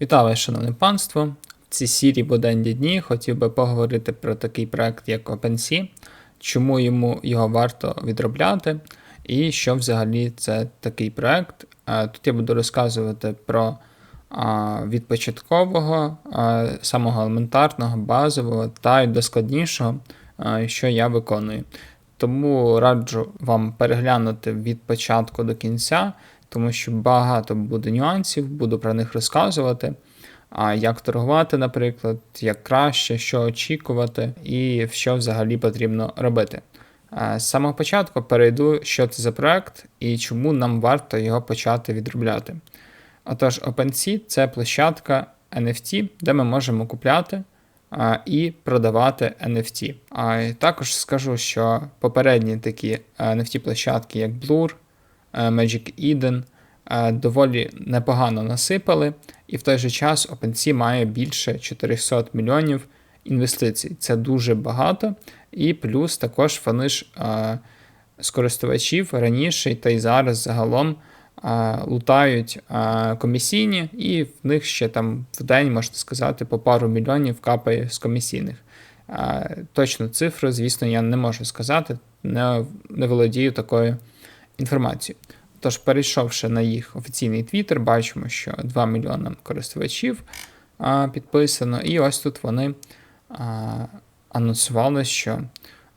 Вітаю, шановне панство. В цій сірі буденні дні хотів би поговорити про такий проект, як OpenSea, чому йому його варто відробляти, і що взагалі це такий проект. Е, Тут я буду розказувати про від початкового, самого елементарного, базового та й до складнішого, що я виконую. Тому раджу вам переглянути від початку до кінця, тому що багато буде нюансів, буду про них розказувати. А як торгувати, наприклад, як краще, що очікувати, і що взагалі потрібно робити. З самого початку перейду, що це за проект і чому нам варто його почати відробляти. Отож, OpenSea це площадка NFT, де ми можемо купляти і продавати NFT. А також скажу, що попередні такі NFT-площадки, як Blur, е, Magic Eden, е, доволі непогано насипали, і в той же час OpenSea має більше 400 мільйонів інвестицій. Це дуже багато. І плюс також вони ж е, з користувачів раніше та й зараз загалом е, лутають е, комісійні, і в них ще там в день, можна сказати, по пару мільйонів капає з комісійних. Е, точну цифру, звісно, я не можу сказати, не, не володію такою інформацією. Тож, перейшовши на їх офіційний твіттер, бачимо, що 2 мільйони користувачів а, підписано, і ось тут вони а, анонсували, що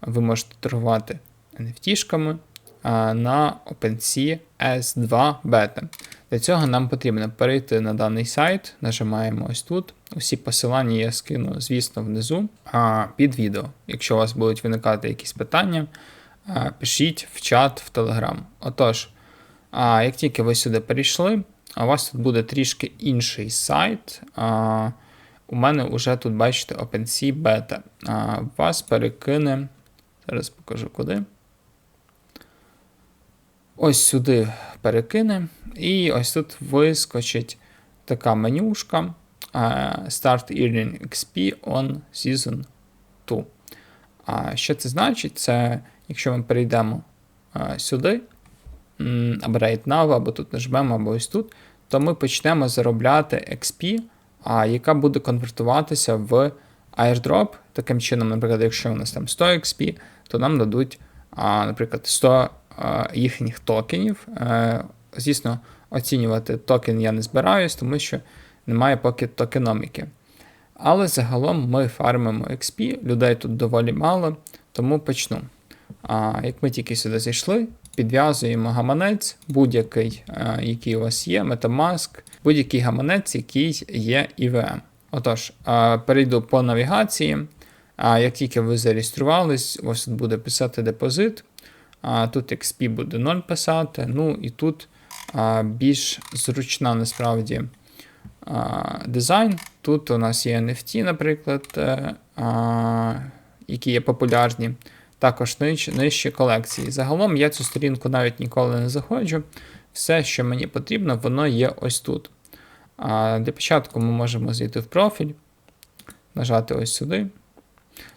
ви можете торгувати NFT-шками на OpenSea S2 Beta. Для цього нам потрібно перейти на даний сайт, нажимаємо ось тут. Усі посилання я скину, звісно, внизу а, під відео. Якщо у вас будуть виникати якісь питання, пишіть в чат в Telegram. Отож, як тільки ви сюди перейшли, у вас тут буде трішки інший сайт. У мене вже тут, бачите, OpenSea Beta. Вас перекине. Зараз покажу куди. Ось сюди перекине. І ось тут вискочить така менюшка. Start Earning XP on Season 2. А що це значить? Це якщо ми перейдемо а, сюди, або Rate Now, або тут нажмемо, або ось тут, то ми почнемо заробляти XP, а, яка буде конвертуватися в airdrop. Таким чином, наприклад, якщо у нас там 100 XP, то нам дадуть, а, наприклад, 100 а, їхніх токенів. Е, Звісно, оцінювати токен я не збираюсь, тому що немає поки токеноміки. Але загалом ми фармимо XP, людей тут доволі мало, тому почну. А, Як ми тільки сюди зайшли, підв'язуємо гаманець, будь-який, який у вас є, Metamask, будь-який гаманець, який є EVM. Отож, перейду по навігації. А як тільки ви зареєструвались, ось тут буде писати депозит. Тут XP буде 0 писати. Ну і тут більш зручна насправді дизайн. Тут у нас є NFT, наприклад, е, які є популярні. Також нижче, нижче колекції. Загалом я цю сторінку навіть ніколи не заходжу. Все, що мені потрібно, воно є ось тут. А, Для початку ми можемо зайти в профіль, нажати ось сюди.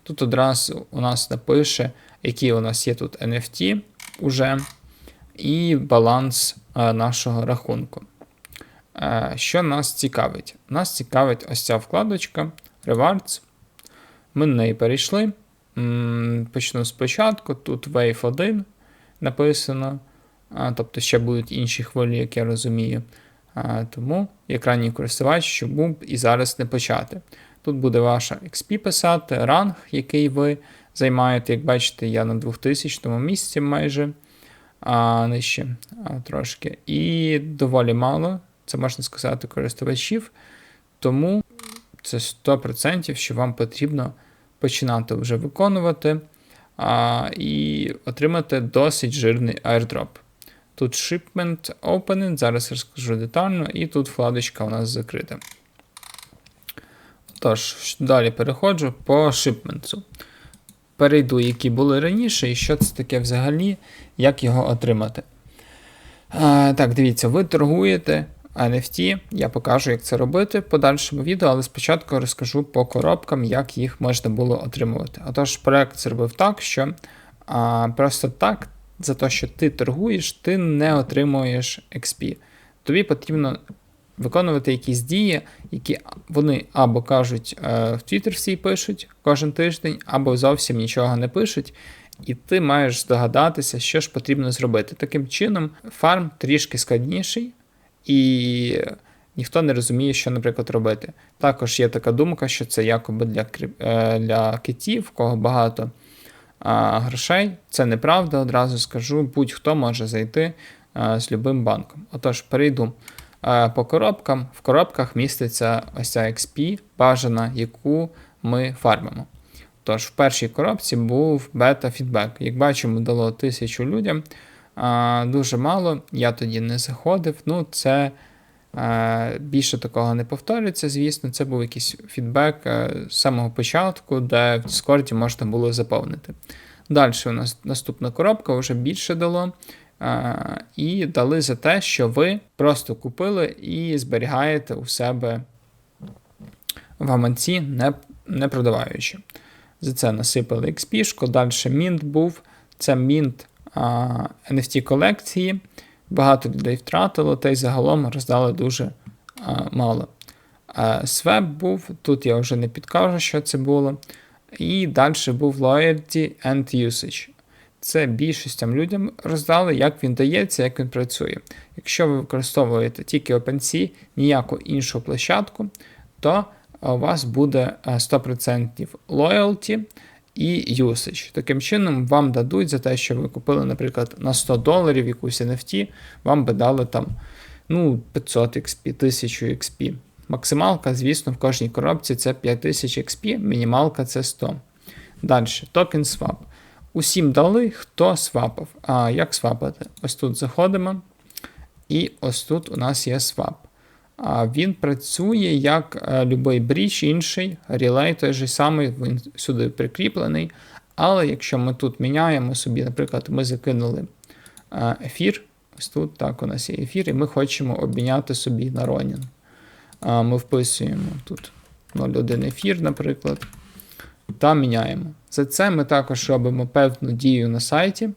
Тут одразу у нас напише, які у нас є тут NFT уже, і баланс а, нашого рахунку. А, що нас цікавить? Нас цікавить ось ця вкладочка Rewards. Ми на неї перейшли. Почну спочатку. Тут Wave 1 написано. А, тобто ще будуть інші хвилі, як я розумію. А, тому як ранній користувач, щоб був і зараз не почати. Тут буде ваша XP писати, ранг, який ви займаєте. Як бачите, я на 2000 місці майже а, нижче а, трошки. І доволі мало, це можна сказати, користувачів. Тому це 100%, що вам потрібно починати вже виконувати а, і отримати досить жирний airdrop. Тут Shipment Opening, зараз розкажу детально, і тут вкладочка у нас закрита. Тож, далі переходжу по шипменту. Перейду, які були раніше, і що це таке взагалі, як його отримати. А, Так, дивіться, ви торгуєте NFT, я покажу, як це робити в подальшому відео, але спочатку розкажу по коробкам, як їх можна було отримувати. Отож, проект зробив так, що а, просто так, за те, що ти торгуєш, ти не отримуєш XP. Тобі потрібно виконувати якісь дії, які вони або кажуть е, в Твіттер всі пишуть кожен тиждень, або зовсім нічого не пишуть. І ти маєш здогадатися, що ж потрібно зробити. Таким чином, фарм трішки складніший, і ніхто не розуміє, що, наприклад, робити. Також є така думка, що це якоби для е, для китів, в кого багато а, грошей. Це неправда, одразу скажу, будь-хто може зайти а, з любим банком. Отож, перейду а, по коробкам. В коробках міститься ось ця XP, бажана, яку ми фармимо. Тож, в першій коробці був бета-фідбек. Як бачимо, дало тисячу людям. Дуже мало, я тоді не заходив. Ну, це а, більше такого не повторюється, звісно, це був якийсь фідбек з самого початку, де в Discord можна було заповнити. Далі у нас наступна коробка вже більше дало. А, і дали за те, що ви просто купили і зберігаєте у себе в гаманці, не, не продаваючи. За це насипали XP, далі Mint був. Це Mint NFT колекції. Багато людей втратило, та й загалом роздали дуже а, мало. Свеп був, тут я вже не підкажу, що це було. І далі був Loyalty and Usage. Це більшістям людям роздали, як він дається, як він працює. Якщо ви використовуєте тільки OpenSea, ніяку іншу площадку, то у вас буде 100% loyalty і usage. Таким чином, вам дадуть за те, що ви купили, наприклад, на 100 доларів якусь NFT, вам би дали там ну, 500 XP, 1000 XP. Максималка, звісно, в кожній коробці це 5000 XP, мінімалка це 100. Далі, токен swap. Усім дали, хто свапав. А як свапати? Ось тут заходимо. І ось тут у нас є свап. Він працює як е, будь-який бріч інший, релей той же самий, він сюди прикріплений. Але якщо ми тут міняємо собі, наприклад, ми закинули е, ефір, ось тут так у нас є ефір, і ми хочемо обміняти собі на Ronin. Ми вписуємо тут 0,1 ефір, наприклад, та міняємо. За це ми також робимо певну дію на сайті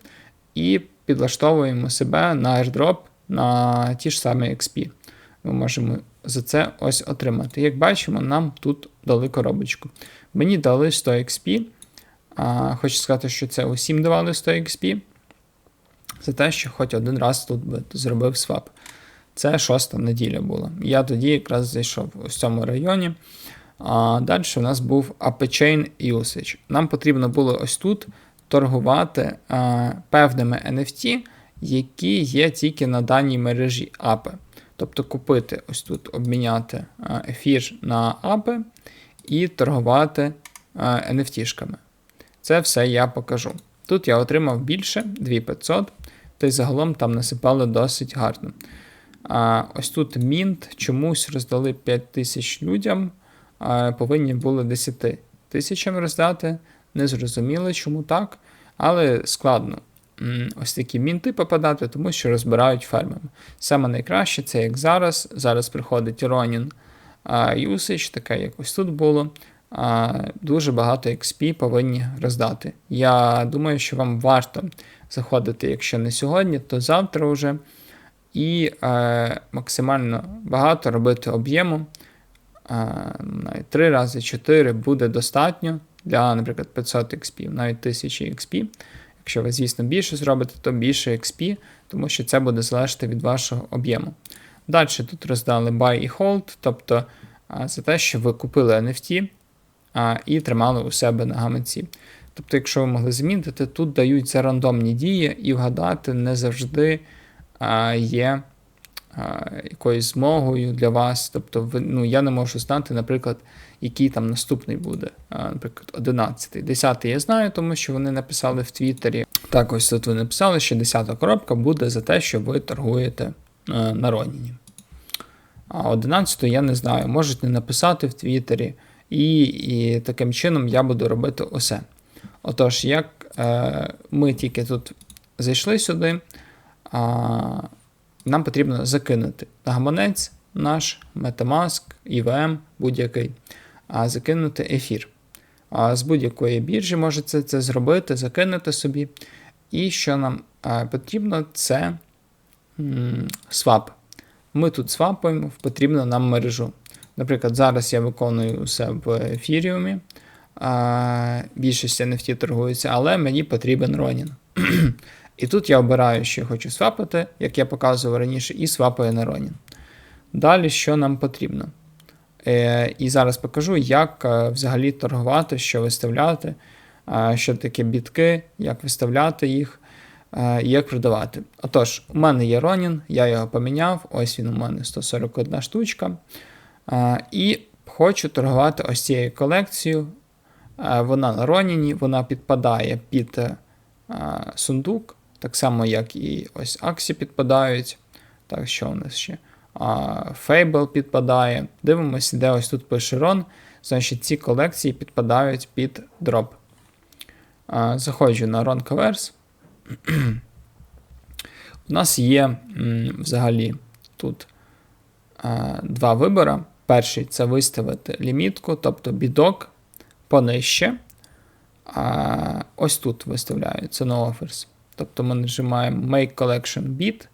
і підлаштовуємо себе на airdrop на ті ж самі XP ми можемо за це ось отримати. Як бачимо, нам тут дали коробочку. Мені дали 100 XP. А, Хочу сказати, що це усім давали 100 XP. За те, що хоч один раз тут би зробив свап. Це шоста неділя була. Я тоді якраз зайшов у цьому районі. А Далі у нас був AppChain Usage. Нам потрібно було ось тут торгувати а, певними NFT, які є тільки на даній мережі API. Тобто купити ось тут, обміняти ефір на API і торгувати NFT-шками. Це все я покажу. Тут я отримав більше 2500, та й загалом там насипали досить гарно. А Ось тут Mint чомусь роздали 5000 людям, а повинні були 10 тисячам роздати. Не зрозуміло, чому так, але складно ось такі мінти попадати, тому що розбирають фермами. Саме найкраще це як зараз. Зараз приходить Ronin usage, таке як ось тут було. Дуже багато XP повинні роздати. Я думаю, що вам варто заходити, якщо не сьогодні, то завтра вже. І е, максимально багато робити об'єму. Навіть 3 рази 4 буде достатньо для, наприклад, 500 XP, навіть 1000 XP. Якщо ви, звісно, більше зробите, то більше XP, тому що це буде залежати від вашого об'єму. Далі тут роздали Buy і Hold, тобто за те, що ви купили NFT і тримали у себе на гаманці. Тобто, якщо ви могли змінити, тут дають за рандомні дії і вгадати не завжди є якоюсь змогою для вас. Тобто, ви, ну, я не можу знати, наприклад, який там наступний буде. Наприклад, 11. 10 я знаю, тому що вони написали в Твіттері. Так, ось тут ви написали, що 10 коробка буде за те, що ви торгуєте на Роніні. А 11 я не знаю, можуть не написати в Твіттері. І і таким чином я буду робити усе. Отож, як е, ми тільки тут зайшли сюди, а, нам потрібно закинути на гаманець наш Metamask, EVM, будь-який, закинути ефір. З будь-якої біржі можете це зробити, закинути собі. І що нам потрібно, це свап. ми тут свапаємо в потрібну нам мережу. Наприклад, зараз я виконую все в ефіріумі. Більшість NFT торгується, але мені потрібен Ронін. і тут я обираю, що я хочу свапати, як я показував раніше, і свапаю на Ронін. Далі, що нам потрібно? Е, І зараз покажу, як е, взагалі торгувати, що виставляти, е, що таке бітки, як виставляти їх і як продавати. Отож, у мене є Ронін, я його поміняв. Ось він у мене 141 штучка. І хочу торгувати ось цією колекцією. Вона на Роніні, вона підпадає під сундук, так само, як і ось Аксі підпадають. Так, що у нас ще? Fable підпадає. Дивимося, де ось тут пише Рон. Значить, ці колекції підпадають під дроп. Заходжу на Ron Covers. У нас є взагалі тут два вибори. Перший це виставити лімітку, тобто бідок понижче. Ось тут виставляється no offers. Тобто ми нажимаємо Make Collection Bid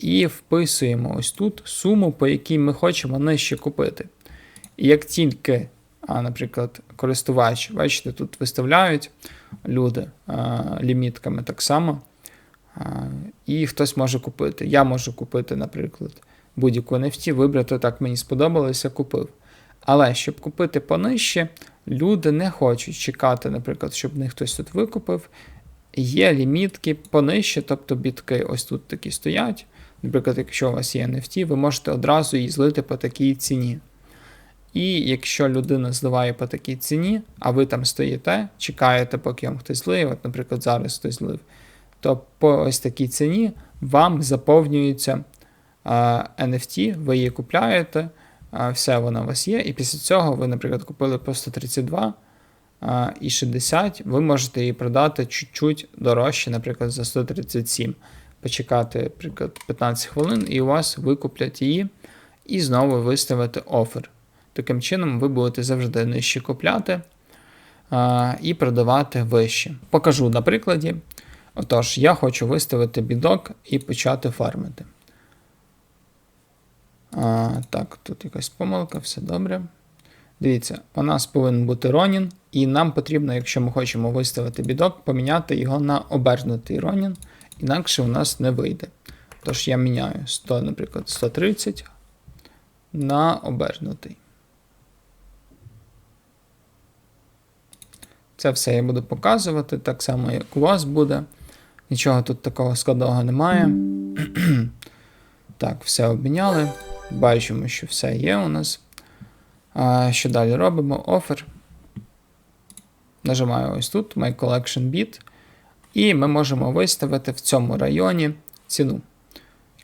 і вписуємо ось тут суму, по якій ми хочемо нижче купити. І як тільки, наприклад, користувач, бачите, тут виставляють люди лімітками так само, і хтось може купити. Я можу купити, наприклад, будь-яку NFT, вибрати так, мені сподобалося, купив. Але щоб купити понижче, люди не хочуть чекати, наприклад, щоб не хтось тут викупив. Є лімітки понижче, тобто бітки ось тут такі стоять. Наприклад, якщо у вас є NFT, ви можете одразу її злити по такій ціні. І якщо людина зливає по такій ціні, а ви там стоїте, чекаєте, поки вам хтось злиє, от, наприклад, зараз хтось злив, то по ось такій ціні вам заповнюється NFT, ви її купляєте, все вона у вас є, і після цього ви, наприклад, купили по 132 а, і 60, ви можете її продати чуть-чуть дорожче, наприклад, за 137 почекати, наприклад, 15 хвилин, і у вас викуплять її, і знову виставити офер. Таким чином, ви будете завжди нижче купляти а, і продавати вище. Покажу на прикладі. Отож, я хочу виставити бідок і почати фармити. А, Так, тут якась помилка, все добре. Дивіться, у нас повинен бути Ронін, і нам потрібно, якщо ми хочемо виставити бідок, поміняти його на обернутий Ронін інакше у нас не вийде. Тож я міняю 100, наприклад, 130 на обернутий. Це все я буду показувати, так само, як у вас буде. Нічого тут такого складного немає. так, все обміняли. Бачимо, що все є у нас. А, Що далі робимо? Offer. Нажимаю ось тут My Collection Bit. І ми можемо виставити в цьому районі ціну.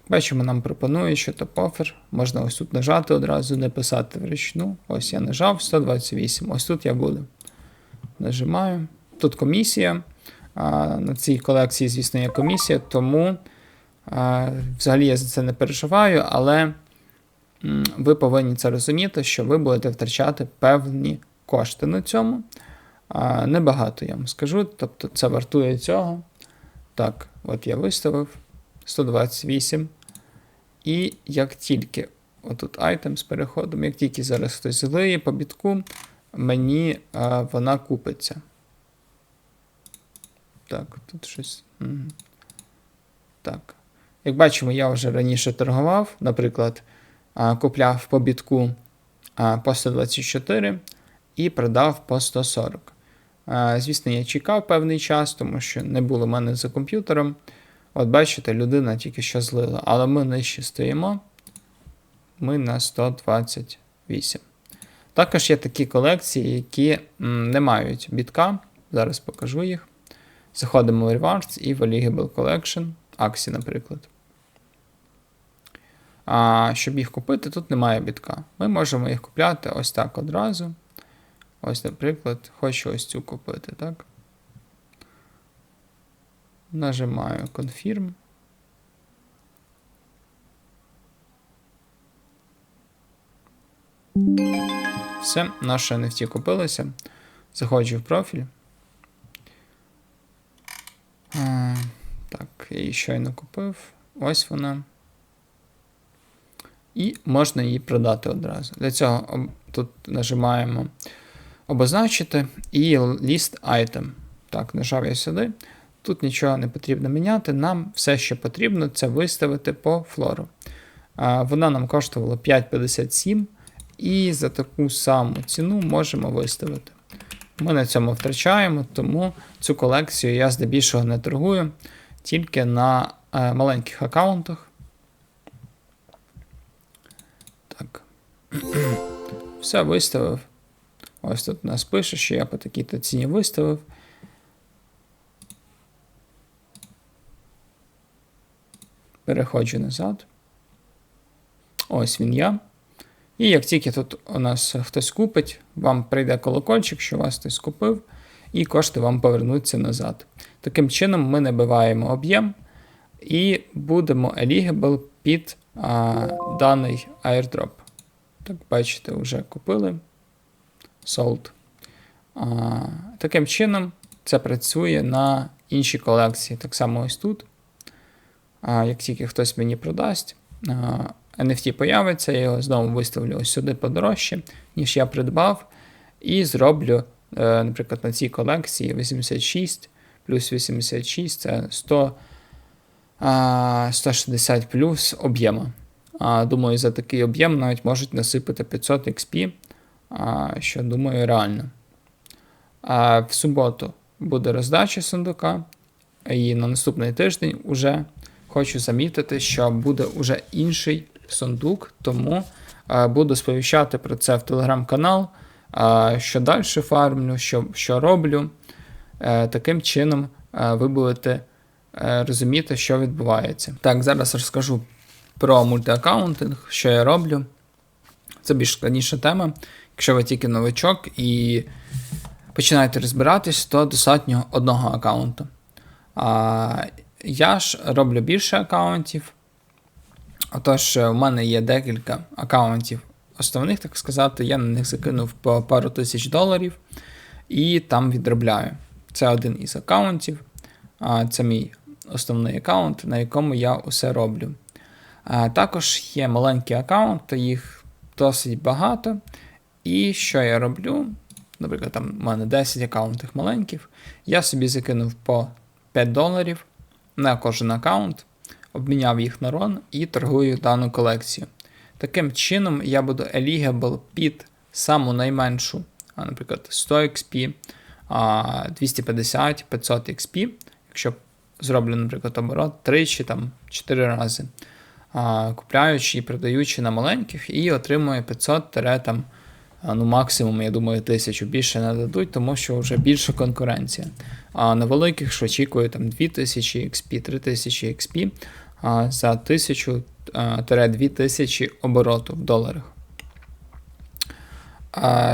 Бачимо, нам пропонує, що топ-офер. Можна ось тут нажати одразу, не писати вручну. Ось я нажав 128. Ось тут я буду. Нажимаю. Тут комісія. А, На цій колекції, звісно, є комісія, тому а, взагалі я за це не переживаю, але ви повинні це розуміти, що ви будете втрачати певні кошти на цьому. Небагато я вам скажу, тобто це вартує цього. Так, от я виставив 128. І як тільки отут айтем з переходом, як тільки зараз хтось злиє по бітку, мені а, вона купиться. Так, тут щось. Так. Як бачимо, я вже раніше торгував, наприклад, а, купляв по бітку а, по 124 і продав по 140. Звісно, я чекав певний час, тому що не було в мене за комп'ютером. От бачите, людина тільки що злила, але ми нижче стоїмо. Ми на 128. Також є такі колекції, які не мають бітка. Зараз покажу їх. Заходимо в Rewards і в Valuable Collection, Axie, наприклад. А щоб їх купити, тут немає бітка. Ми можемо їх купляти ось так одразу. Ось, наприклад, хочу ось цю купити, так? Нажимаю Confirm. Все, наше NFT купилося. Заходжу в профіль. Так, я її щойно купив. Ось вона. і можна її продати одразу. Для цього тут нажимаємо обозначити і list item. Так, нажав я сюди. Тут нічого не потрібно міняти. Нам все, що потрібно, це виставити по флору. Вона нам коштувала 5,57, і за таку саму ціну можемо виставити. Ми на цьому втрачаємо, тому цю колекцію я здебільшого не торгую, тільки на е, маленьких аккаунтах. Так. Все виставив. Ось тут у нас пише, що я по такій-то ціні виставив. Переходжу назад. Ось він я. І як тільки тут у нас хтось купить, вам прийде колокольчик, що вас хтось купив, і кошти вам повернуться назад. Таким чином, ми набиваємо об'єм і будемо eligible під а, даний airdrop. Так, бачите, вже купили. А, таким чином, це працює на іншій колекції. Так само ось тут. Як тільки хтось мені продасть, NFT появиться, я його знову виставлю ось сюди подорожче, ніж я придбав. І зроблю, е, наприклад, на цій колекції 86 плюс 86 це 100, а, 160 плюс об'єма. Думаю, за такий об'єм навіть можуть насипати 500 XP, що думаю, реально. В суботу буде роздача сундука, і на наступний тиждень уже хочу замітити, що буде уже інший сундук, тому буду сповіщати про це в телеграм-канал, що далі фармлю, що, що роблю. Е, таким чином е, ви будете е, розуміти, що відбувається. Так, зараз розкажу про мультиаккаунтинг, що я роблю. Це більш складніша тема. Якщо ви тільки новичок і починаєте розбиратись, то достатньо одного аккаунту. А, я ж роблю більше аккаунтів. Отож, у мене є декілька аккаунтів основних, так сказати. Я на них закинув по пару тисяч доларів і там відробляю. Це один із аккаунтів. Це мій основний аккаунт, на якому я усе роблю. Також є маленький аккаунт, їх досить багато. І що я роблю? Наприклад, там у мене 10 аккаунтів маленьких. Я собі закинув по 5 доларів на кожен аккаунт, обміняв їх на RON і торгую дану колекцію. Таким чином, я буду eligible під саму найменшу, а, наприклад, 100 XP, 250, 500 XP, якщо зроблю, наприклад, оборот 3 чи там 4 рази, купляючи і продаючи на маленьких, і отримую 500 там, ну максимум, я думаю, тисячу більше не дадуть, тому що вже більша конкуренція. А на великих ж очікую там 2000 XP, 3000 XP а, за 1000-2000 обороту в доларах.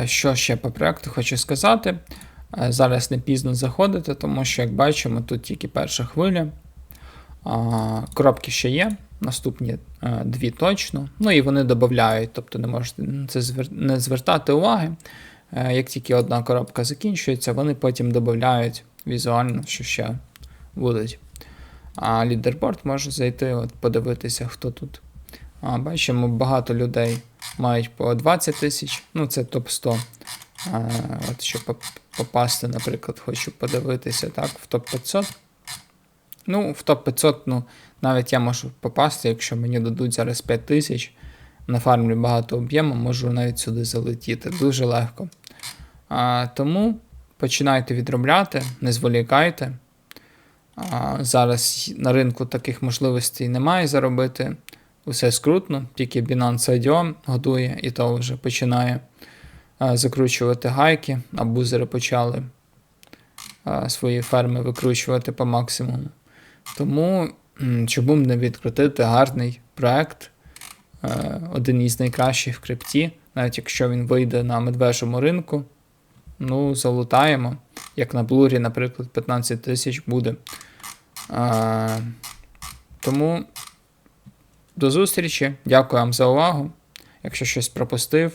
Що ще по проекту хочу сказати? Зараз не пізно заходити, тому що, як бачимо, тут тільки перша хвиля. Коробки ще є, наступні а, дві точно. Ну і вони додають, тобто не можете це не звертати уваги. Е, Як тільки одна коробка закінчується, вони потім додають візуально, що ще будуть. А лідерборд може зайти, от подивитися, хто тут. А, Бачимо, багато людей мають по 20 тисяч, ну це топ-100. А, от Щоб попасти, наприклад, хочу подивитися так, в топ-500. Ну, в топ-500, ну, навіть я можу попасти, якщо мені дадуть зараз 5 тисяч, на фармлі багато об'єму, можу навіть сюди залетіти. Дуже легко. А, тому починайте відробляти, не зволікайте. А, зараз на ринку таких можливостей немає заробити. Усе скрутно, тільки Binance IDO годує, і то вже починає а, закручувати гайки, а бузери почали а, свої ферми викручувати по максимуму. Тому, чому б не відкрутити гарний проект, е, один із найкращих в крипті, навіть якщо він вийде на медвежому ринку, ну, залутаємо. Як на блурі, наприклад, 15 тисяч буде. Тому до зустрічі. Дякую вам за увагу. Якщо щось пропустив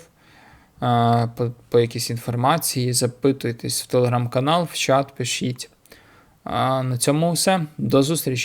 по, по якійсь інформації, запитуйтесь в телеграм-канал, в чат, пишіть. На цьому все. До зустрічі.